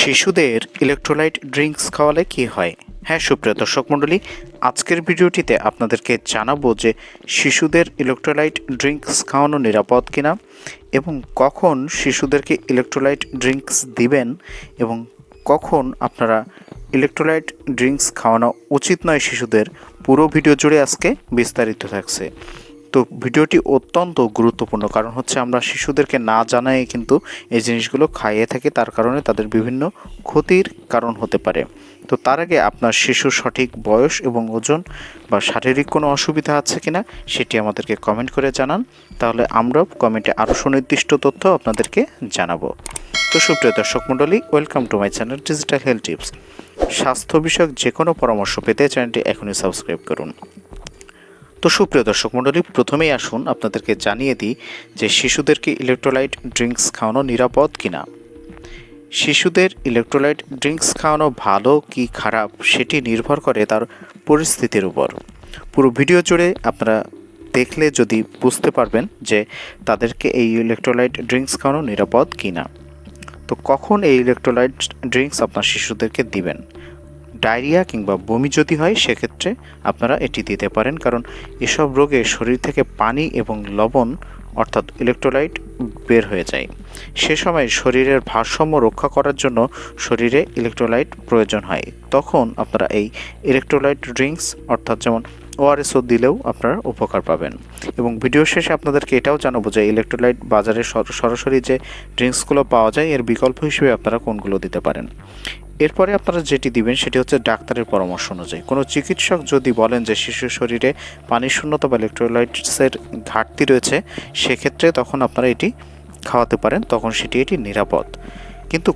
শিশুদের electrolyte drinks খাওয়ালে কি হয়? হ্যাঁ সুপ্রিয় দর্শক মণ্ডলী, আজকের ভিডিওটিতে আপনাদেরকে জানাব যে শিশুদের ইলেকট্রোলাইট ড্রিঙ্কস খাওয়ানো নিরাপদ কিনা এবং কখন শিশুদেরকে ইলেকট্রোলাইট ড্রিঙ্কস দিবেন এবং কখন আপনারা ইলেকট্রোলাইট ড্রিঙ্কস খাওয়ানো উচিত নয় শিশুদের। পুরো ভিডিও জুড়ে আজকে বিস্তারিত থাকছে। তো ভিডিওটি অত্যন্ত গুরুত্বপূর্ণ। কারণ হচ্ছে আমরা শিশুদেরকে না জানাই কিন্তু এই জিনিসগুলো খাইয়ে থাকি, তার কারণে তাদের বিভিন্ন ক্ষতির কারণ হতে পারে। তো তার আগে আপনার শিশুর সঠিক বয়স এবং ওজন বা শারীরিক কোনো অসুবিধা আছে কিনা সেটি আমাদেরকে কমেন্ট করে জানান। তাহলে আমরাও কমেন্টে আরও সুনির্দিষ্ট তথ্য আপনাদেরকে জানাব। তো সুপ্রিয় দর্শক মণ্ডলী, welcome to my channel digital health tips. স্বাস্থ্য বিষয়ক যে কোনো পরামর্শ পেতে চ্যানেলটি এখনই সাবস্ক্রাইব করুন। তো সুপ্রিয় দর্শক মণ্ডলী, প্রথমেই আসুন আপনাদেরকে জানিয়ে দিই যে শিশুদেরকে ইলেকট্রোলাইট ড্রিঙ্কস খাওয়ানো নিরাপদ কিনা। শিশুদের ইলেকট্রোলাইট ড্রিঙ্কস খাওয়ানো ভালো কি খারাপ সেটি নির্ভর করে তার পরিস্থিতির উপর। পুরো ভিডিও জুড়ে আপনারা দেখলে যদি বুঝতে পারবেন যে তাদেরকে এই ইলেকট্রোলাইট ড্রিঙ্কস খাওয়ানো নিরাপদ কিনা। তো কখন এই ইলেকট্রোলাইট ড্রিঙ্কস আপনার শিশুদেরকে দিবেন? ডায়রিয়া কিংবা বমি যদি হয়, সেক্ষেত্রে আপনারা এটি দিতে পারেন। কারণ এসব রোগে শরীর থেকে পানি এবং লবণ, অর্থাৎ ইলেকট্রোলাইট বের হয়ে যায়। সে সময় শরীরের ভারসাম্য রক্ষা করার জন্য শরীরে ইলেকট্রোলাইট প্রয়োজন হয়। তখন আপনারা এই ইলেকট্রোলাইট ড্রিঙ্কস অর্থাৎ যেমন ওআরএসও দিলেও আপনারা উপকার পাবেন। এবং ভিডিও শেষে আপনাদেরকে এটাও জানাব যে ইলেকট্রোলাইট বাজারে সর- সরাসরি যে ড্রিঙ্কসগুলো পাওয়া যায়, এর বিকল্প হিসেবে আপনারা কোনগুলো দিতে পারেন। এরপরে আপনারা যেটি দিবেন সেটি হচ্ছে ডাক্তারের পরামর্শ অনুযায়ী। কোনো চিকিৎসক যদি বলেন যে শিশুর শরীরে পানি শূন্যতা বা ইলেকট্রোলাইটসের ঘাটতি রয়েছে, সেক্ষেত্রে তখন আপনারা এটি খাওয়াতে পারেন, তখন সেটি এটি নিরাপদ। কিন্তু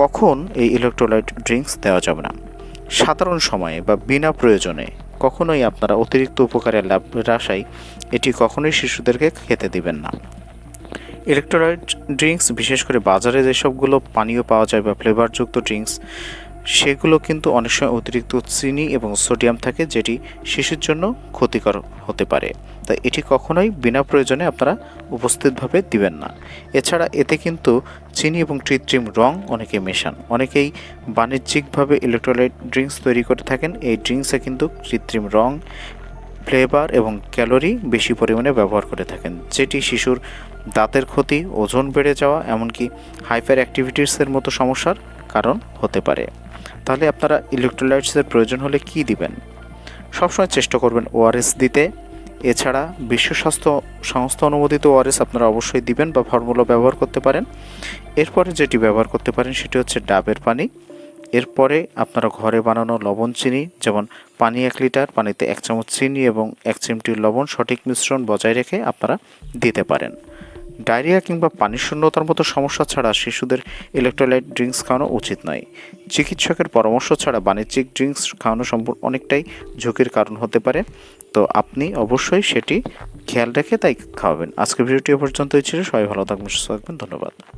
কখন এই ইলেকট্রোলাইট ড্রিঙ্কস দেওয়া যাবে না? সাধারণ সময়ে বা বিনা প্রয়োজনে কখনোই আপনারা অতিরিক্ত উপকারের লাভ আশায় এটি কখনোই শিশুদেরকে খেতে দিবেন না। ইলেকট্রোলাইট ড্রিঙ্কস বিশেষ করে বাজারে যেসবগুলো পানীয় পাওয়া যায় বা ফ্লেভারযুক্ত ড্রিঙ্কস সেগুলো কিন্তু অনেক সময় অতিরিক্ত চিনি এবং সোডিয়াম থাকে, যেটি শিশুর জন্য ক্ষতিকর হতে পারে। তাই এটি কখনোই বিনা প্রয়োজনে আপনারা উপস্থিতভাবে দিবেন না। এছাড়া এতে কিন্তু চিনি এবং কৃত্রিম রং অনেকে মেশান। অনেকেই বাণিজ্যিকভাবে ইলেকট্রোলাইট ড্রিঙ্কস তৈরি করে থাকেন। এই ড্রিঙ্কসে কিন্তু কৃত্রিম রং ফ্লেভার এবং ক্যালোরি বেশি পরিমাণে ব্যবহার করে থাকেন, যেটি শিশুর দাঁতের ক্ষতি, ওজন বেড়ে যাওয়া, এমনকি হাইপার অ্যাক্টিভিটিসের মতো সমস্যার কারণ হতে পারে। তাহলে আপনারা ইলেকট্রোলাইটসের প্রয়োজন হলে কি দিবেন? সবসময় চেষ্টা করবেন ওআরএস দিতে। এছাড়া বিশ্ব স্বাস্থ্য সংস্থা অনুমোদিত ওআরএস আপনারা অবশ্যই দিবেন বা ফর্মুলা ব্যবহার করতে পারেন। এরপরে যেটি ব্যবহার করতে পারেন সেটি হচ্ছে ডাবের পানি। এরপরে আপনারা ঘরে বানানো লবণ চিনি, যেমন পানি এক লিটার, পানিতে এক চামচ চিনি এবং এক চিমটি লবণ সঠিক মিশ্রণ বজায় রেখে আপনারা দিতে পারেন। ডায়রিয়া কিংবা পানির শূন্যতার মতো সমস্যা ছাড়া শিশুদের ইলেকট্রোলাইট ড্রিঙ্কস খাওয়ানো উচিত নয়। চিকিৎসকের পরামর্শ ছাড়া বাণিজ্যিক ড্রিঙ্কস খাওয়ানো সম্পূর্ণ অনেকটাই ঝুঁকির কারণ হতে পারে। তো আপনি অবশ্যই সেটি খেয়াল রেখে তাই খাওয়াবেন। আজকের ভিডিওটি পর্যন্তই ছিল। সবাই ভালো থাকবেন, সুস্থ থাকবেন। ধন্যবাদ।